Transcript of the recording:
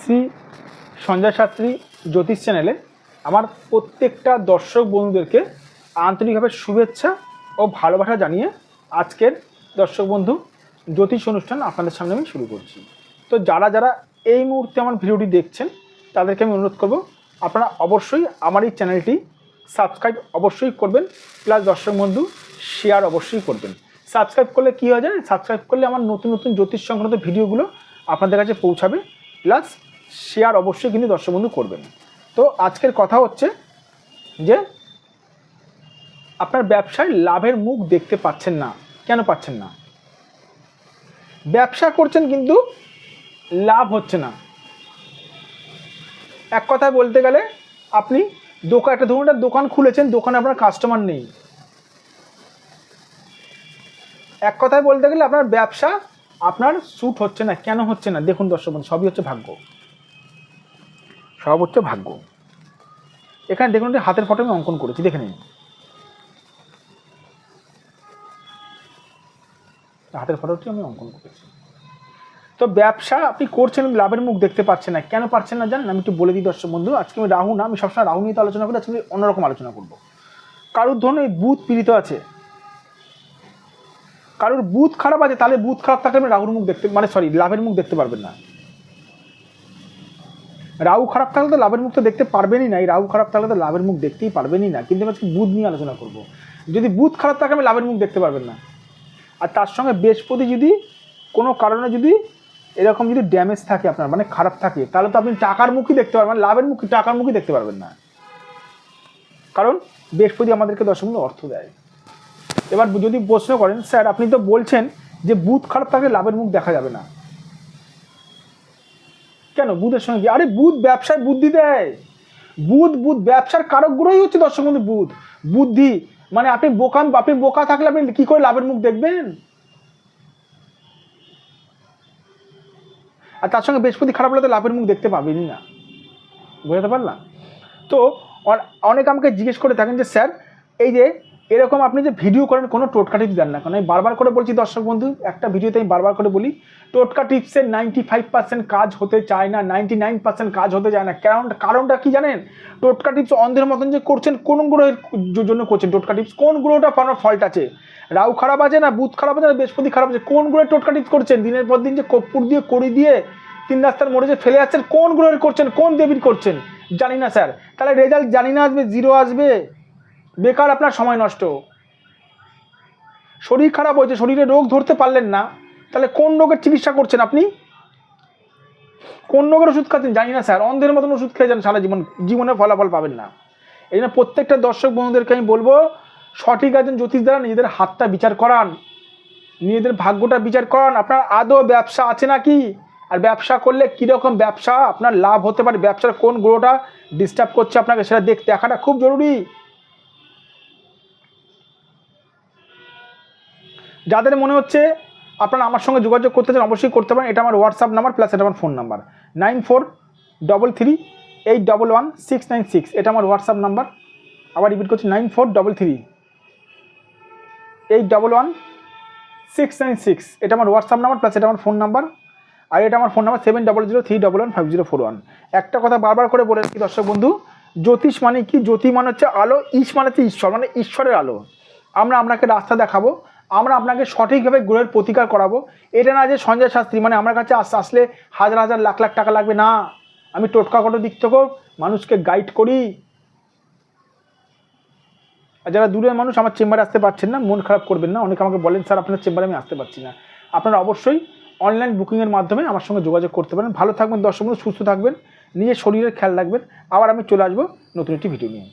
শ্রী সঞ্জয় শাস্ত্রী জ্যোতিষ চ্যানেলে আমার প্রত্যেকটা দর্শক বন্ধুদেরকে আন্তরিকভাবে শুভেচ্ছা ও ভালোবাসা জানিয়ে আজকের দর্শক বন্ধু জ্যোতিষ অনুষ্ঠান আপনাদের সামনে আমি শুরু করছি। তো যারা যারা এই মুহূর্তে আমার ভিডিওটি দেখছেন, তাদেরকে আমি অনুরোধ করব, আপনারা অবশ্যই আমার এই চ্যানেলটি সাবস্ক্রাইব অবশ্যই করবেন, প্লাস দর্শক বন্ধু শেয়ার অবশ্যই করবেন। সাবস্ক্রাইব করলে কী হয়ে যায়? সাবস্ক্রাইব করলে আমার নতুন নতুন জ্যোতিষ সংক্রান্ত ভিডিওগুলো আপনাদের কাছে পৌঁছাবে। প্লাস শেয়ার অবশ্যই কিন্তু দর্শক বন্ধু করবেন। তো আজকের কথা হচ্ছে যে, আপনার ব্যবসায় লাভের মুখ দেখতে পাচ্ছেন না। কেন পাচ্ছেন না? ব্যবসা করছেন কিন্তু লাভ হচ্ছে না। এক কথায় বলতে গেলে, আপনি দোকান, একটা ধরুন একটা দোকান খুলেছেন, দোকানে আপনার কাস্টমার নেই। এক কথায় বলতে গেলে আপনার ব্যবসা আপনার শ্যুট হচ্ছে না কেন হচ্ছে না? দেখুন দর্শক বন্ধু, সবই হচ্ছে ভাগ্য। সব হচ্ছে ভাগ্য। এখানে দেখুন হাতের ফটো আমি অঙ্কন করেছি দেখে নিন। হাতের ফটোটি আমি অঙ্কন করেছি। তো ব্যবসা আপনি করছেন লাভের মুখ দেখতে পাচ্ছেন না। কেন পাচ্ছেন না জানেন? আমি একটু বলে দিই দর্শক বন্ধু আজকে আমি রাহু না আমি সবসময় রাহু নিয়ে তো আলোচনা করি আজকে আমি অন্যরকম আলোচনা করব। কারোর ধরুন এই বুথ পীড়িত আছে কারোর বুথ খারাপ আছে, তাহলে বুথ খারাপ থাকলে আপনি রাহুর মুখ দেখতে মানে সরি লাভের মুখ দেখতে পারবেন না। রাহু খারাপ থাকলে তো লাভের মুখ তো দেখতে পারবেনই না। এই রাহু খারাপ থাকলে তো লাভের মুখ দেখতেই পারবেনই না। কিন্তু আমি আজকে বুধ নিয়ে আলোচনা করব। যদি বুধ খারাপ থাকে, আমি লাভের মুখ দেখতে পারবেন না। আর তার সঙ্গে বৃহস্পতি যদি কোনো কারণে যদি এরকম যদি ড্যামেজ থাকে আপনার মানে খারাপ থাকে, তাহলে তো আপনি টাকার মুখই দেখতে পারবেন লাভের মুখ টাকার মুখই দেখতে পারবেন না। কারণ বৃহস্পতি আমাদেরকে দশমিক অর্থ দেয়। এবার যদি প্রশ্ন করেন, স্যার, আপনি তো বলছেন যে বুধ খারাপ থাকলে লাভের মুখ দেখা যাবে না। কেন বুধের সঙ্গে কি? আরে বুধ ব্যবসায় বুদ্ধি দেয়। বুধ বুধ ব্যবসার কারক গ্রহই হচ্ছে দর্শক বন্ধু বুধ। বুদ্ধি মানে আপনি বোকা আপনি বোকা থাকলে আপনি কি করে লাভের মুখ দেখবেন? আর তার সঙ্গে বৃহস্পতি খারাপ হলে তো লাভের মুখ দেখতে পাবেনই না। বোঝাতে পারলাম? তো অন- অনেকে আমাকে জিজ্ঞেস করে থাকেন যে, স্যার, এই যে এরকম আপনি যে ভিডিও করেন, কোনো টোটকা টিপস দেন না। কারণ আমি বারবার করে বলছি, দর্শক বন্ধু, একটা ভিডিওতে আমি বারবার করে বলি, টোটকা টিপসের নাইনটি ফাইভ পার্সেন্ট কাজ হতে চায় না নাইনটি নাইন পার্সেন্ট কাজ হতে চায় না। কারণ, কারণটা কি জানেন? টোটকা টিপস অন্ধের মতন যে করছেন, কোন গ্রহের জন্য করছেন টোটকা টিপস কোন গ্রহটা আপনার ফল্ট আছে? রাউ খারাপ আছে না, বুধ খারাপ আছে না, বৃহস্পতি খারাপ আছে? কোন গ্রহের টোটকা টিপস করছেন? দিনের পর দিন যে কর্পূর দিয়ে কড়ি দিয়ে তিন রাস্তার মোড়ে যে ফেলে আসছেন, কোন গ্রহের করছেন? কোন দেবীর করছেন? জানি না, স্যার। তাহলে রেজাল্ট জানি না আসবে জিরো আসবে। বেকার আপনার সময় নষ্ট। শরীর খারাপ হয়েছে, শরীরে রোগ ধরতে পারলেন না, তাহলে কোন রোগের চিকিৎসা করছেন আপনি? কোন রোগের ওষুধ খাচ্ছেন? জানি না স্যার, অন্ধের মতন ওষুধ খেয়ে যান, সারা জীবন, জীবনে ফলাফল পাবেন না। এই জন্য প্রত্যেকটা দর্শক বন্ধুদেরকে আমি বলব, সঠিক একজন জ্যোতিষ দ্বারা নিজেদের হাতটা বিচার করান, নিজেদের ভাগ্যটা বিচার করান। আপনার আদৌ ব্যবসা আছে নাকি? আর ব্যবসা করলে কীরকম ব্যবসা? আপনার লাভ হতে পারে, ব্যবসার কোন গ্রহটা ডিস্টার্ব করছে আপনাকে সেটা দেখ দেখাটা খুব জরুরি। যাদের মনে হচ্ছে আপনারা আমার সঙ্গে যোগাযোগ করতে চান, অবশ্যই করতে পারেন। এটা আমার হোয়াটসঅ্যাপ নাম্বার প্লাস এটা আমার phone number nine four double three eight double one six nine six এটা আমার হোয়াটসঅ্যাপ নাম্বার আবার রিপিট করছি nine four double three eight double one six nine six এটা আমার হোয়াটসঅ্যাপ নাম্বার প্লাস এটা আমার ফোন নাম্বার আর এটা আমার phone number seven double zero three double one five zero four one একটা কথা বারবার করে বলে রাখি দর্শক বন্ধু, জ্যোতিষ মানে কি? জ্যোতি মানে হচ্ছে আলো ঈশ মানে হচ্ছে ঈশ্বর মানে ঈশ্বরের আলো। আমরা আপনাকে রাস্তা দেখাবো। আমরা আপনাকে সঠিকভাবে গ্রহের প্রতিকার করাবো। এটা না যে সঞ্জয় শাস্ত্রী মানে আমার কাছে আস আসলে হাজার হাজার লাখ লাখ টাকা লাগবে। না, আমি টোটকা কোনো দিক থেকেও মানুষকে গাইড করি। আর যারা দূরের মানুষ, আমার চেম্বারে আসতে পারছেন না, মন খারাপ করবেন না। অনেকে আমাকে বলেন, স্যার, আপনার চেম্বারে আমি আসতে পারছি না। আপনারা অবশ্যই অনলাইন বুকিংয়ের মাধ্যমে আমার সঙ্গে যোগাযোগ করতে পারেন। ভালো থাকবেন, দর্শক সুস্থ থাকবেন, নিজের শরীরের খেয়াল রাখবেন। আবার আমি চলে আসব নতুন একটি ভিডিও নিয়ে।